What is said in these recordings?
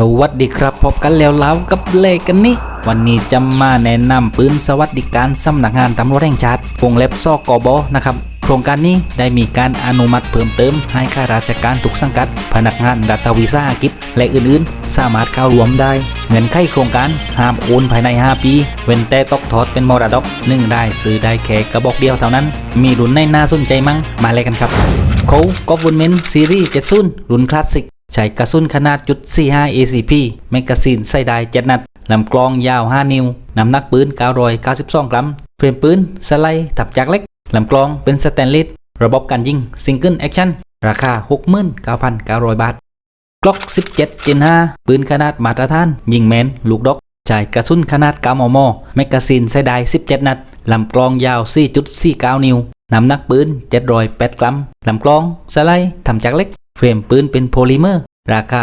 สวัสดีครับ พบกันแล้วแล้วกับเลขกันนี้ วันนี้จะมาแนะนำปืนสวัสดิการสำนักงานตำรวจแห่งชาติวงเล็บซอกกบนะครับ โครงการนี้ได้มีการอนุมัติเพิ่มเติม ให้ข้าราชการทุกสังกัด พนักงานรัฐวิสาหกิจและอื่นๆ สามารถเข้ารวมได้ เงินไขโครงการห้ามโอนภายใน 5 ปี เว้นแต่ตกทอดเป็นมรดกหนึ่งได้ซื้อได้แค่กระบอกเดียวเท่านั้น มีรุ่นในน่าสนใจมั้งมาเลยกันครับโคกอบวนเมนซีรีส์70รุ่นคลาสสิก ใช้กระสุนขนาดจุด45 ACP แมกกาซีนใส่ได้7นัดลำกลองยาว 5 นิ้ว น้ำหนักปืน 992 กรัม เฟรมปืน สไลด์ถับจากเล็ก ลำกลองเป็นสแตนเลส ระบบการยิงซิงเกิลแอคชั่น ราคา 69,900 บาท กล็อก 17 Gen 5 ปืนขนาดมาตรฐาน ยิงแมน ลูกดอกใช้กระสุนขนาด9มมแมกกาซีนใส่ได้ 17 นัด ลำกลองยาว 4.49 นิ้ว น้ำหนักปืน 708 กรัม ลำกลอง สไลด์ทำจากเหล็ก เฟรมปืนเป็นโพลิเมอร์ ราคา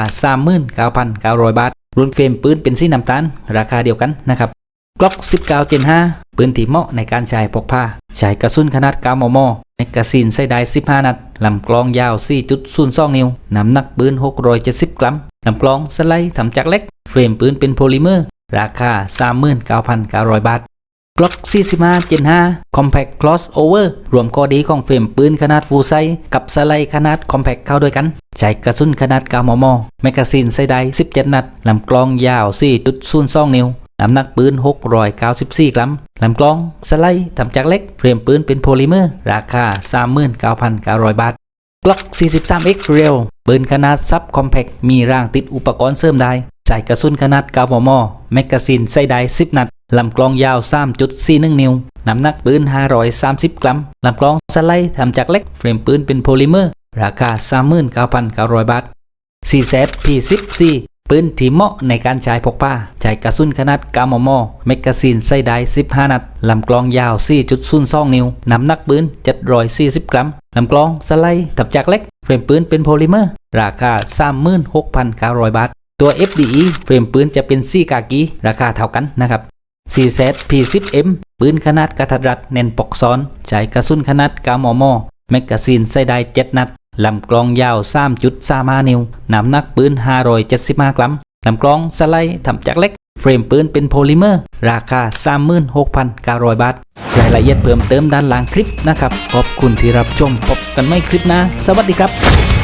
39,900 บาท รุ่นเฟรมปืนเป็นสีน้ำตาล ราคาเดียวกันนะครับกล็อก 19 Gen 5ปืนที่เหมาะในการใช้พกพาใช้กระสุนขนาด9มมแมกกาซีนใส่ได้ 15 นัด ลำกลองยาว 4.02 นิ้ว น้ำหนักปืน 670 กรัม ลำกลองสไลด์ทำจากเหล็ก เฟรมปืนเป็นโพลิเมอร์ ราคา 39,900 บาท กล็อก45 Gen 5 Compact Crossover รวมข้อดีของเฟรมปืนขนาดฟูลไซกับสไลด์ขนาด Compact เข้าด้วยกัน ใช้กระสุนขนาด 9 มม แมกกาซีนใส่ได้ 17 นัด ลำกลองยาว 4.02 นิ้ว น้ำหนักปืน 694 กรัม ลำกลองสไลด์ทำจากเล็ก เฟรมปืนเป็นโพลิเมอร์ ราคา 39,900 บาทกล็อก 43X Real ปืนขนาดซับคอมแพคมีร่างติดอุปกรณ์เสริมได้ ใช้กระสุนขนาด 9 มม แมกกาซีนใส่ได้ 10 นัด ลำกลองยาว 3.41 นิ้ว น้ำหนักปืน 530 กรัม ลำกลองสไลด์ทำจากเหล็ก เฟรมปืนเป็นโพลิเมอร์ ราคา 39,900 บาท4 z P10C ปืนที่เหมาะในการใช้พกพาใช้กระสุนขนาด9มมแมกกาซีนใส่ได้ 15 นัด ลำกลองยาว 4.02 นิ้ว น้ำหนักปืน 740 กรัม ลำกลองสไลด์ทำจากเหล็ก เฟรมปืนเป็นโพลิเมอร์ ราคา 36,900 บาท ตัว FDE เฟรมปืนจะเป็นสีกากี ราคาเท่ากันนะครับ 4Z P10M ปืนขนาดกระทัดรัดเน้นปกซ้อน ใช้กระสุนขนาด9มมแมกกาซีนใส่ได้7นัดลำกลองยาว3.35นิ้วน้ำหนักปืน 575 กรัมลำกลองสไลด์ทำจากเล็ก เฟรมปืนเป็นโพลิเมอร์ ราคา 36,900 บาท รายละเอียดเพิ่มเติมด้านล่างคลิปนะครับ ขอบคุณที่รับชมพบกันไม่คลิปหนะสวัสดีครับ